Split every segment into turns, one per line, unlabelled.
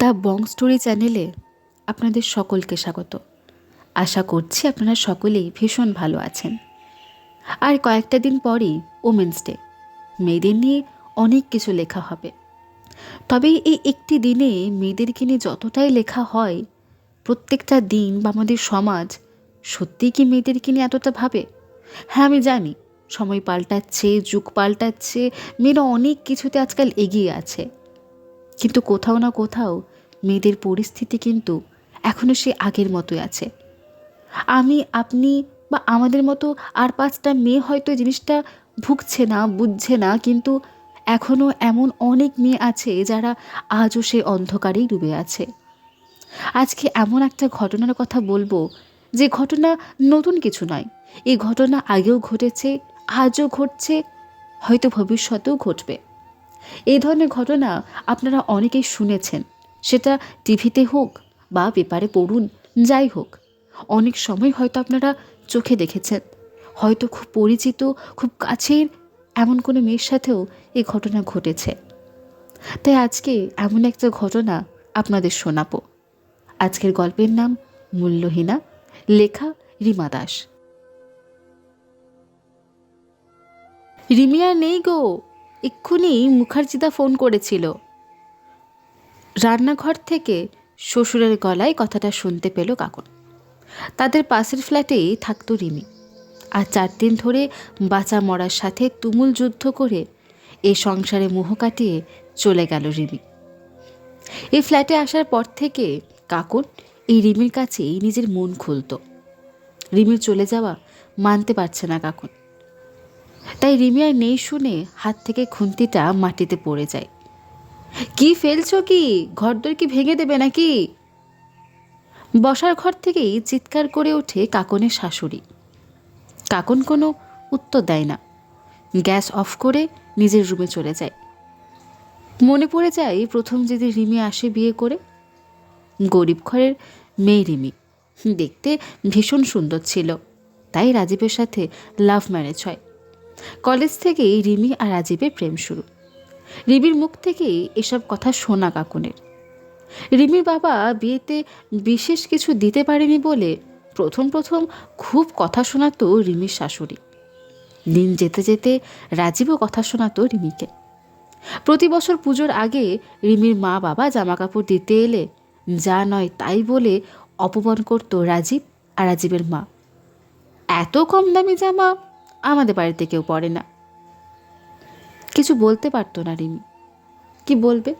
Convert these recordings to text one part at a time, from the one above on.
The Bong story চ্যানেলে আপনাদের সকলকে স্বাগত। আশা করছি আপনারা সকলেই ভীষণ ভালো আছেন। আর কয়েকটা দিন পরই ওমেন্স ডে, মেয়েদের নিয়ে অনেক কিছু লেখা হবে। তবে এই একটি দিনে মেয়েদেরকে নিয়ে যতটাই লেখা হয়, প্রত্যেকটা দিন বা আমাদের সমাজ সত্যিই কি মেয়েদেরকে নিয়ে এতটা ভাবে? হ্যাঁ আমি জানি, সময় পাল্টাচ্ছে, যুগ পাল্টাচ্ছে, মেয়েরা অনেক কিছুতে আজকাল এগিয়ে আছে। কিন্তু কোথাও না কোথাও মেয়েদের পরিস্থিতি কিন্তু এখনও সে আগের মতোই আছে। আমি, আপনি বা আমাদের মতো আর পাঁচটা মেয়ে হয়তো জিনিসটা ভুগছে না, বুঝছে না, কিন্তু এখনও এমন অনেক মেয়ে আছে যারা আজও সে অন্ধকারেই ডুবে আছে। আজকে এমন একটা ঘটনার কথা বলব যে ঘটনা নতুন কিছু নয়। এই ঘটনা আগেও ঘটেছে, আজও ঘটছে, হয়তো ভবিষ্যতেও ঘটবে। এই ধরনের ঘটনা আপনারা অনেকেই শুনেছেন। সেটা টিভিতে হোক বা পেপারে পড়ুন, যাই হোক। অনেক সময় হয়তো আপনারা চোখে দেখেছেন। হয়তো খুব পরিচিত, খুব কাছের এমন কোনো মেয়ের সাথেও এই ঘটনা ঘটেছে। তাই আজকে এমন একটা ঘটনা আপনাদের শোনাবো। আজকের গল্পের নাম মূল্যহীনা, লেখা রিমা দাস। রিমিয়া নেই গো। এক্ষুনি মুখার্জিদা ফোন করেছিল। রান্নাঘর থেকে শ্বশুরের গলায় কথাটা শুনতে পেল কাকন তাদের পাশের ফ্ল্যাটেই থাকতো রিমি। আর চার দিন ধরে বাঁচা মরার সাথে তুমুল যুদ্ধ করে এই সংসারে মোহ কাটিয়ে চলে গেল রিমি। এই ফ্ল্যাটে আসার পর থেকে কাকুন এই রিমির কাছেই নিজের মন খুলত। রিমির চলে যাওয়া মানতে পারছে না কাকুন তাই রিমি আর নেই শুনে হাত থেকে খুন্তিটা মাটিতে পড়ে যায়। কি ফেলছো কি? ঘরদোর কি ভেঙে দেবে নাকি? বসার ঘর থেকেই চিৎকার করে ওঠে কাকনের শাশুড়ি। কাকন কোনো উত্তর দেয় না। গ্যাস অফ করে নিজের রুমে চলে যায়। মনে পড়ে যায় প্রথম যেদিন রিমি আসে বিয়ে করে। গরিব ঘরের মেয়ে রিমি। দেখতে ভীষণ সুন্দর ছিল। তাই রাজীবের সাথে লাভ ম্যারেজ হয়। কলেজ থেকেই রিমি আর রাজীবের প্রেম শুরু। রিমির মুখ থেকেই এসব কথা শোনা কাকুনের। রিমির বাবা বিয়েতে বিশেষ কিছু দিতে পারেনি বলে প্রথম প্রথম খুব কথা শোনাতো রিমির শাশুড়ি। দিন যেতে যেতে রাজীবও কথা শোনাতো রিমিকে। প্রতি বছর পুজোর আগে রিমির মা বাবা জামা কাপড় দিতে এলে যা নয় তাই বলে অপমান করতো রাজীব আর রাজীবের মা। এত কম দামি জামা আমাদের বাড়িতে কেউ পড়ে না। কিছু বলতে পারতো না রিমি। কি বলবে?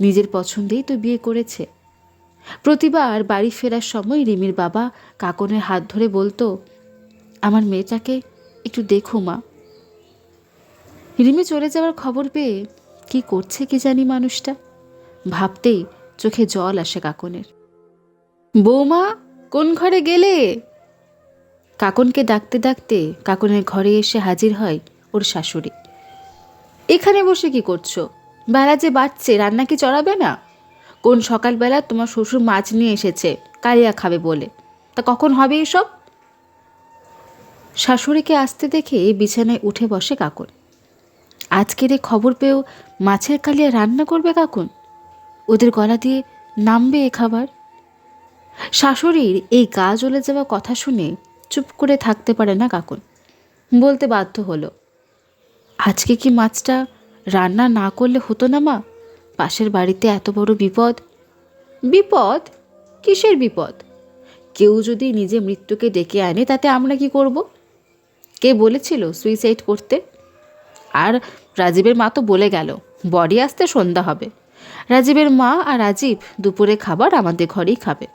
নিজের পছন্দেই তো বিয়ে করেছে। প্রতিবার বাড়ি ফেরার সময় রিমির বাবা কাকনের হাত ধরে বলতো, আমার মেয়েটাকে একটু দেখো মা। রিমি চলে যাওয়ার খবর পেয়ে কি করছে কি জানি মানুষটা। ভাবতেই চোখে জল আসে কাকনের। বৌমা, কোন ঘরে গেলে? কাকনকে ডাকতে ডাকতে কাকনের ঘরে এসে হাজির হয় ওর শাশুড়ি। এখানে বসে কি করছ? বেলা যে বাড়ছে, রান্না কি চড়াবে না? কোন সকালবেলা তোমার শ্বশুর মাছ নিয়ে এসেছে, কালিয়া খাবে বলে। তা কখন হবে এসব? শাশুড়িকে আসতে দেখে বিছানায় উঠে বসে কাকুন। আজকের এই খবর পেয়েও মাছের কালিয়া রান্না করবে কাকুন? ওদের গলা দিয়ে নামবে এ খাবার? শাশুড়ির এই গা জ্বলে যাওয়া কথা শুনে চুপ করে থাকতে পারে না কাকুন। বলতে বাধ্য হলো, আজকে কি মাছটা রান্না না করলে হতো না মা? পাশের বাড়িতে এত বড় বিপদ? বিপদ? কিসের বিপদ? কেউ যদি নিজে মৃত্যুকে ডেকে আনে, তাতে আমরা কি করব? কে বলেছিল সুইসাইড করতে? আর রাজীবের মা তো বলে গেল, বডি আসতে সন্ধ্যা হবে। রাজীবের মা আর রাজীব দুপুরে খাবার আমাদের ঘরেই খাবে।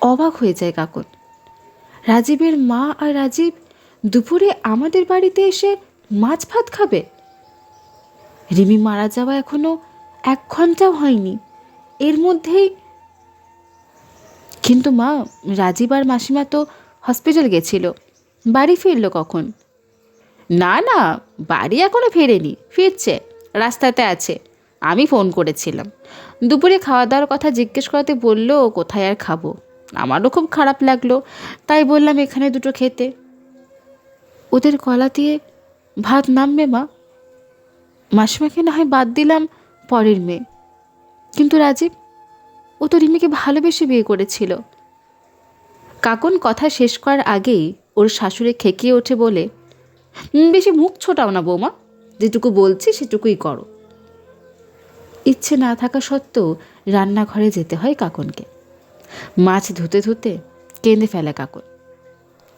অবাক হয়ে যায় কাকন। রাজীবের মা আর রাজীব দুপুরে আমাদের বাড়িতে এসে মাছ ভাত খাবে। রিমি মারা যাওয়া এখনও এক ঘন্টাও হয়নি। এর মধ্যেই কিন্তু মা, রাজীব আর মাসিমা তো হসপিটাল গেছিল। বাড়ি ফিরলো কখন? না না, বাড়ি এখনও ফেরেনি, ফিরছে, রাস্তাতে আছে, আমি ফোন করেছিলাম। দুপুরে খাওয়া দাওয়ার কথা জিজ্ঞেস করাতে বলল কোথায় আর খাব? আমারও খুব খারাপ লাগল। তাই বললাম এখানে দুটো খেতে। ওদের কলা দিয়ে ভাত নামবে মা। মাসিমাকে না হয় বাদ দিলাম পরের মেয়ে। কিন্তু রাজীব ও তো রিমিকে ভালোবেসে বিয়ে করেছিল। কাকন কথা শেষ করার আগেই ওর শাশুড়ি খেকিয়ে ওঠে বলে "উম, বেশি মুখ ছোটাও না বৌমা। যেটুকু বলছি সেটুকুই করো। ইচ্ছে না থাকা সত্ত্বেও রান্নাঘরে যেতে হয় কাকনকে। মাছ ধুতে ধুতে কেঁদে ফেলে কাকন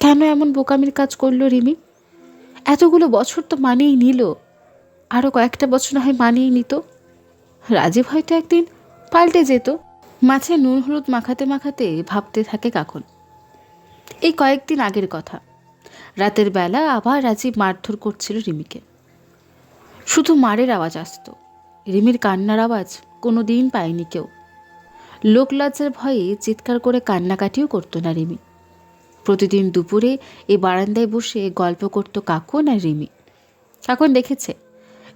কেন এমন বোকামির কাজ করল রিমি? এতগুলো বছর তো মানিয়েই নিল আরও কয়েকটা বছর না হয় মানিয়েই নিত। রাজীব হয়তো একদিন পাল্টে যেত, মাছে নুন হলুদ মাখাতে মাখাতে ভাবতে থাকে কাকন। এই কয়েকদিন আগের কথা, রাতের বেলা আবার রাজীব মারধর করছিল রিমিকে। শুধু মারের আওয়াজ আসতো, রিমির কান্নার আওয়াজ কোনো দিন পায়নি কেউ। লোকলজ্জার ভয়ে চিৎকার করে কান্নাকাটিও করতো না রিমি। প্রতিদিন দুপুরে এই বারান্দায় বসে গল্প করত কাকুন আর রিমি। কাকুন দেখেছে,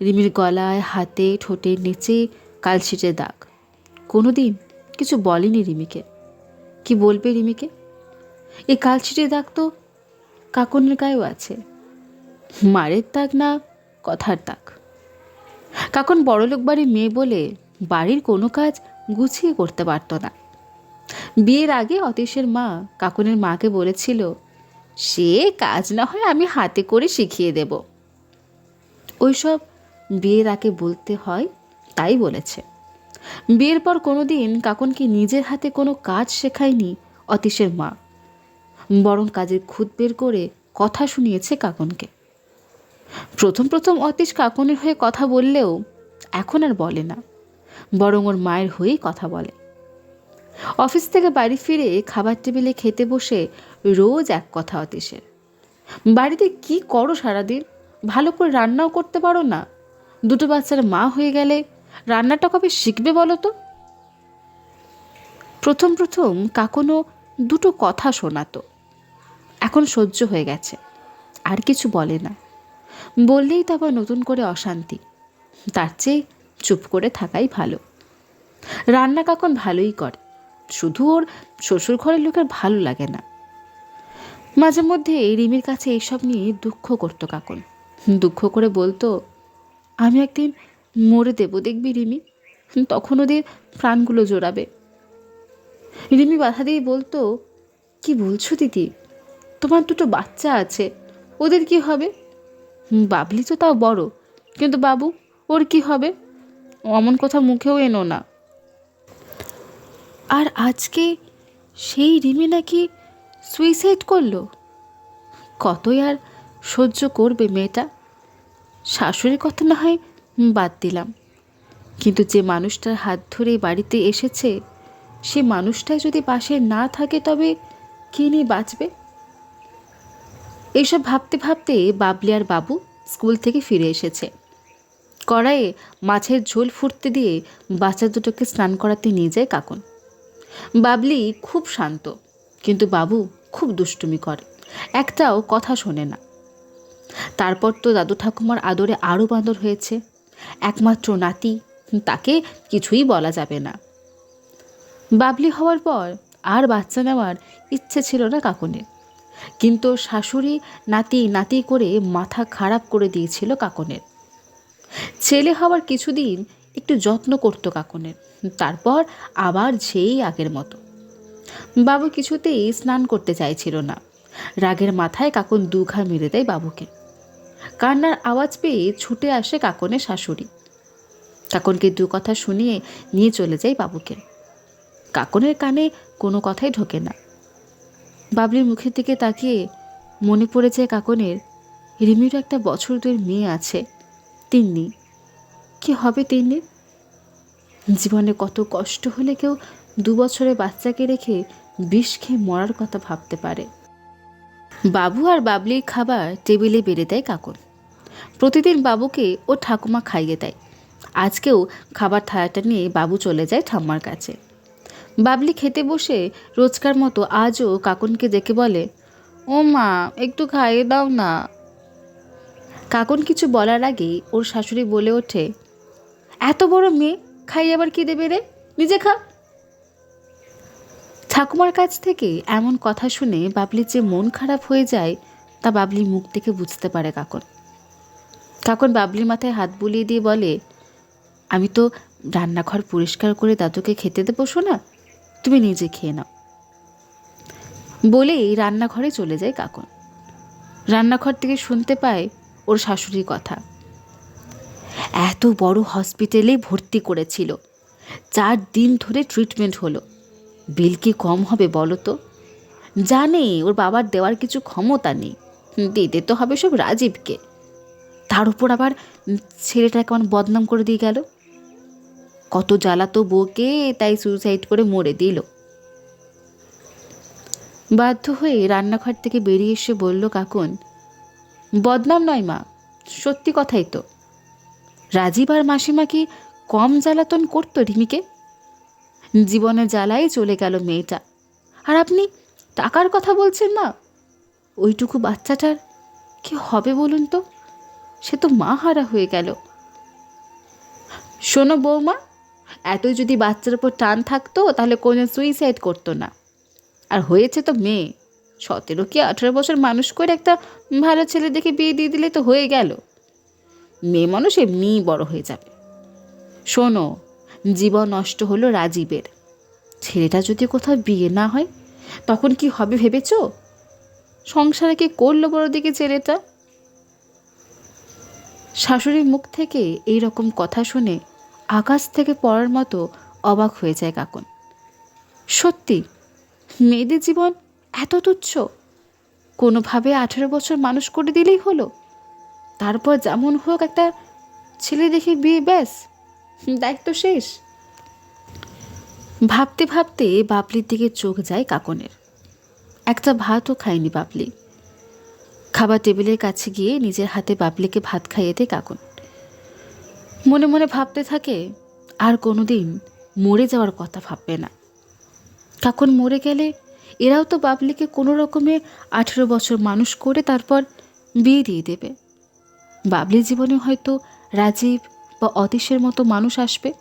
রিমির গলায়, হাতে, ঠোঁটের নিচে কালশিটে দাগ। কোনো দিন কিছু বলেনি রিমিকে। কি বলবে রিমিকে? এই কালশিটে দাগ তো কাকুনের গায়েও আছে। মারের দাগ না কথার দাগ? কাকুন বড়লোক বাড়ির মেয়ে বলে বাড়ির কোনো কাজ গুছিয়ে করতে পারতো না। বিয়ের আগে অতীশের মা কাকুনের মাকে বলেছিল, সে কাজ না হয় আমি হাতে করে শিখিয়ে দেব। ওইসব বিয়ের আগে বলতে হয়, তাই বলেছে। বিয়ের পর কোনোদিন কাকুনকে নিজের হাতে কোনো কাজ শেখায়নি অতীশের মা, বরং কাজের খুদ বের করে কথা শুনিয়েছে কাকুনকে। প্রথম প্রথম অতীশ কাকুনের হয়ে কথা বললেও এখন আর বলে না। বরং ওর মায়ের হয়েই কথা বলে। অফিস থেকে বাড়ি ফিরে খাবার টেবিলে খেতে বসে রোজ এক কথা অতীশের। বাড়িতে কি করো সারাদিন? ভালো করে রান্নাও করতে পারো না। দুটো বাচ্চার মা হয়ে গেলে রান্নাটা কবে শিখবে বলো তো? প্রথম প্রথম কাকনও দুটো কথা শোনাতো। এখন সহ্য হয়ে গেছে, আর কিছু বলে না। বললেই তো আবার নতুন করে অশান্তি। তার চেয়ে চুপ করে থাকাই ভালো। রান্না কাকন ভালোই করে, শুধু ওর শ্বশুর ঘরের লোকের ভালো লাগে না। মাঝে মধ্যে রিমির কাছে এইসব নিয়ে দুঃখ করতো কাকন। দুঃখ করে বলতো, আমি একদিন মরে দেবো দেখবি রিমি, তখন ওদের প্রাণগুলো জোড়াবে। রিমি বাধা দিয়ে বলতো, কি বলছো দিদি, তোমার দুটো বাচ্চা আছে, ওদের কি হবে? বাবলি তো তাও বড়, কিন্তু বাবু, ওর কি হবে? অমন কথা মুখেও এনো না। আর আজকে সেই রিমি নাকি সুইসাইড করল? কতই আর সহ্য করবে মেয়েটা? শাশুড়ির কথা না হয় বাদ দিলাম। কিন্তু যে মানুষটার হাত ধরে বাড়িতে এসেছে, সে মানুষটাই যদি পাশে না থাকে তবে কে নিয়ে বাঁচবে? এইসব ভাবতে ভাবতে বাবলি আর বাবু স্কুল থেকে ফিরে এসেছে। কড়াইয়ে মাছের ঝোল ফুটতে দিয়ে বাচ্চা দুটোকে স্নান করাতে নিয়ে যায় কাকুন। বাবলি খুব শান্ত, কিন্তু বাবু খুব দুষ্টুমি করে, একটাও কথা শোনে না। তারপর তো দাদু ঠাকুমার আদরে আরও বাঁদর হয়েছে, একমাত্র নাতি, তাকে কিছুই বলা যাবে না। বাবলি হওয়ার পর আর বাচ্চা নেওয়ার ইচ্ছে ছিল না কাকুনের, কিন্তু শাশুড়ি নাতি নাতি করে মাথা খারাপ করে দিয়েছিল কাকনের। ছেলে হওয়ার কিছুদিন একটু যত্ন করতো কাকনের। তারপর আবার যেই আগের মতো। বাবু কিছুতেই স্নান করতে চাইছিল না। রাগের মাথায় কাকন দুঘা মেরে দেয় বাবুকে। কান্নার আওয়াজ পেয়ে ছুটে আসে কাকনের শাশুড়ি। কাকনকে দু কথা শুনিয়ে নিয়ে চলে যায় বাবুকে। কাকনের কানে কোনো কথাই ঢোকে না। বাবলির মুখের দিকে তাকিয়ে মনে পড়ে যায় কাকনের রিমির একটা বছর দুয়ের মেয়ে আছে, তিন্নি। কি হবে তিন্নির জীবনে কত কষ্ট হলে কেউ দু বছরের বাচ্চাকে রেখে বিষ খেয়ে মরার কথা ভাবতে পারে। বাবু আর বাবলির খাবার টেবিলে বেড়ে দেয় কাকন। প্রতিদিন বাবুকে ও ঠাকুমা খাইয়ে দেয়। আজকেও খাবার থালাটা নিয়ে বাবু চলে যায় ঠাম্মার কাছে। বাবলি খেতে বসে রোজকার মতো আজও কাকনকে ডেকে বলে, ও মা, একটু খাইয়ে দাও না। কাকন কিছু বলার আগেই ওর শাশুড়ি বলে ওঠে এত বড় মেয়ে, খাই আবার কি দেবে রে? নিজে খা। ঠাকুমার কাছ থেকে এমন কথা শুনে বাবলির যে মন খারাপ হয়ে যায়, তা বাবলির মুখ থেকে বুঝতে পারে কাকন। কাকন বাবলির মাথায় হাত বুলিয়ে দিয়ে বলে, আমি তো রান্নাঘর পরিষ্কার করে দাদুকে খেতে দেবো শোনা তুমি নিজে খেয়ে নাও। বলেই রান্নাঘরে চলে যায় কাকন। রান্নাঘর থেকে শুনতে পায় ওর শাশুড়ির কথা। এত বড় হসপিটালে ভর্তি করেছিল। চার দিন ধরে ট্রিটমেন্ট হলো। বিল কি কম হবে বলো তো? জানে, ওর বাবার দেওয়ার কিছু ক্ষমতা নেই। দিতে তো হবে সব রাজীবকে। তার উপর আবার ছেলেটা কেমন বদনাম করে দিয়ে গেল। কত জ্বালাতো বউকে, তাই সুইসাইড করে মরে দিল। বাধ্য হয়ে রান্নাঘর থেকে বেরিয়ে এসে বলল, কাকুন, বদনাম নয় মা, সত্যি কথাই তো। রাজীব আর মাসিমা কি কম জ্বালাতন করতো রিমিকে? জীবনে জ্বালাই চলে গেল মেয়েটা। আর আপনি টাকার কথা বলছেন না? ওইটুকু বাচ্চাটার কি হবে বলুন তো? সে তো মা হারা হয়ে গেল। শোনো বৌমা, এতই যদি বাচ্চার উপর টান থাকতো, তাহলে কোনো সুইসাইড করতো না। আর হয়েছে তো মেয়ে। সতেরো কি আঠেরো বছর মানুষ করে একটা ভালো ছেলে দেখে বিয়ে দিয়ে দিলে তো হয়ে গেল। মেয়ে মানুষ এমনিই বড় হয়ে যাবে। শোনো, জীবন নষ্ট হলো রাজীবের। ছেলেটা যদি কোথাও বিয়ে না হয়, তখন কি হবে ভেবেছ? সংসারে কি করল বড় দিকে ছেলেটা? শাশুড়ির মুখ থেকে এই রকম কথা শুনে আকাশ থেকে পড়ার মতো অবাক হয়ে যায় কাকন। সত্যি, মেয়েদের জীবন এত তুচ্ছ। কোনোভাবে আঠেরো বছর মানুষ করে দিলেই হলো? তারপর যেমন হোক একটা ছেলে দেখে বিয়ে, ব্যাস, দায়িত্ব শেষ। ভাবতে ভাবতে বাবলির দিকে চোখ যায় কাকনের। একটা ভাতও খায়নি বাবলি। খাবার টেবিলের কাছে গিয়ে নিজের হাতে বাবলিকে ভাত খাইয়ে দেয় কাকন। মনে মনে ভাবতে থাকে, আর কোনোদিন মরে যাওয়ার কথা ভাববে না। কাকন মরে গেলে এরাও তো বাবলিকে কোনো রকমে আঠেরো বছর মানুষ করে তারপর বিয়ে দিয়ে দেবে। বাবলির জীবনে হয়তো রাজীব বা অতীশের মতো মানুষ আসবে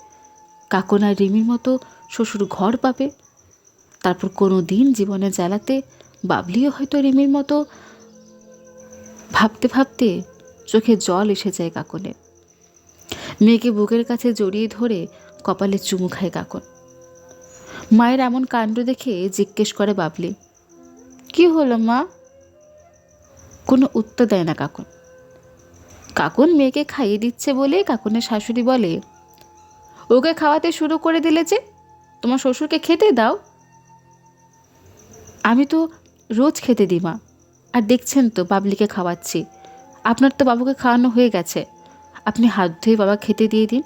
কাকন রিমির মতো শ্বশুর ঘর পাবে। তারপর কোনো দিন জীবনে জ্বালাতে বাবলিও হয়তো রিমির মতো ভাবতে ভাবতে চোখে জল এসে যায় কাকনের মেয়েকে বুকের কাছে জড়িয়ে ধরে কপালে চুমু খায় কাকন। মায়ের এমন কাণ্ড দেখে জিজ্ঞেস করে বাবলি, কি হলো মা? কোনো উত্তর দেয় না কাকুন। কাকুন মেয়েকে খাইয়ে দিচ্ছে বলে কাকুনের শাশুড়ি বলে, ওকে খাওয়াতে শুরু করে দিলে যে, তোমার শ্বশুরকে খেতে দাও। আমি তো রোজ খেতে দিই, মা। আর দেখছেন তো, বাবলিকে খাওয়াচ্ছি। আপনার তো বাবুকে খাওয়ানো হয়ে গেছে। আপনি হাত ধুয়ে বাবা খেতে দিয়ে দিন।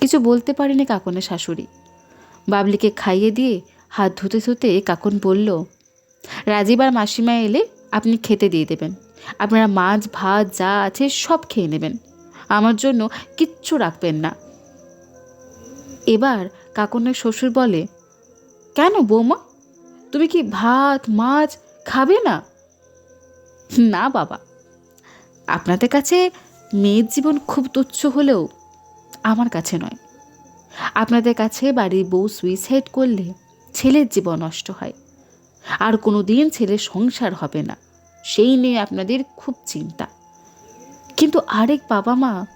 কিছু বলতে পারেনি কাকনের শাশুড়ি। বাবলিকে খাইয়ে দিয়ে হাত ধুতে ধুতে কাকন বলল, রাজীব আর মাসিমা এলে আপনি খেতে দিয়ে দেবেন। আপনারা মাছ, ভাত, যা আছে সব খেয়ে নেবেন। আমার জন্য কিচ্ছু রাখবেন না। এবার কাকনের শ্বশুর বলে, কেন বৌমা? তুমি কি ভাত, মাছ খাবে না? না, বাবা। আপনাদের কাছে মেয়ের জীবন খুব তুচ্ছ হলেও আমার কাছে নয়। আপনাদের কাছে বাড়ির বউ সুইসাইড করলে ছেলের জীবন নষ্ট হয়। আর কোনো দিন ছেলের সংসার হবে না। সেই নিয়ে আপনাদের খুব চিন্তা। কিন্তু আরেক বাবা মা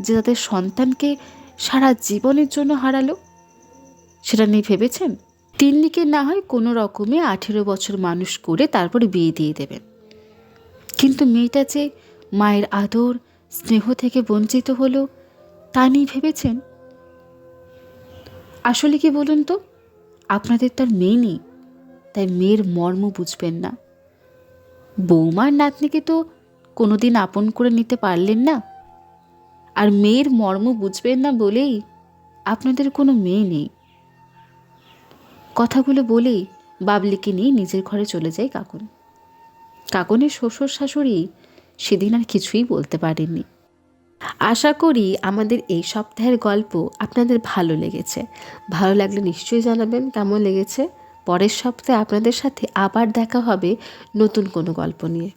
যে তাদের সন্তানকে সারা জীবনের জন্য হারালো, সেটা নিয়ে ভেবেছেন? তিন্নিকে না হয় কোনো রকমে আঠেরো বছর মানুষ করে তারপর বিয়ে দিয়ে দেবেন। কিন্তু মেয়েটা যে মায়ের আদর, স্নেহ থেকে বঞ্চিত হলো, তা নিয়ে ভেবেছেন? আসলে কি বলুন তো? আপনাদের তার মেয়ে নেই, তাই মেয়ের মর্ম বুঝবেন না। বৌমার নাতনিকে তো কোনোদিন আপন করে নিতে পারলেন না। আর মেয়ের মর্ম বুঝবেন না বলেই আপনাদের কোনো মেয়ে নেই। কথাগুলো বলেই বাবলিকে নিয়ে নিজের ঘরে চলে যায় কাকুন। কাকনের শ্বশুর শাশুড়ি সেদিন আর কিছুই বলতে পারেননি। আশা করি আমাদের এই সপ্তাহের গল্প আপনাদের ভালো লেগেছে। ভালো লাগলে নিশ্চয়ই জানাবেন, কেমন লেগেছে? পরের সপ্তাহে আপনাদের সাথে আবার দেখা হবে নতুন কোনো গল্প নিয়ে।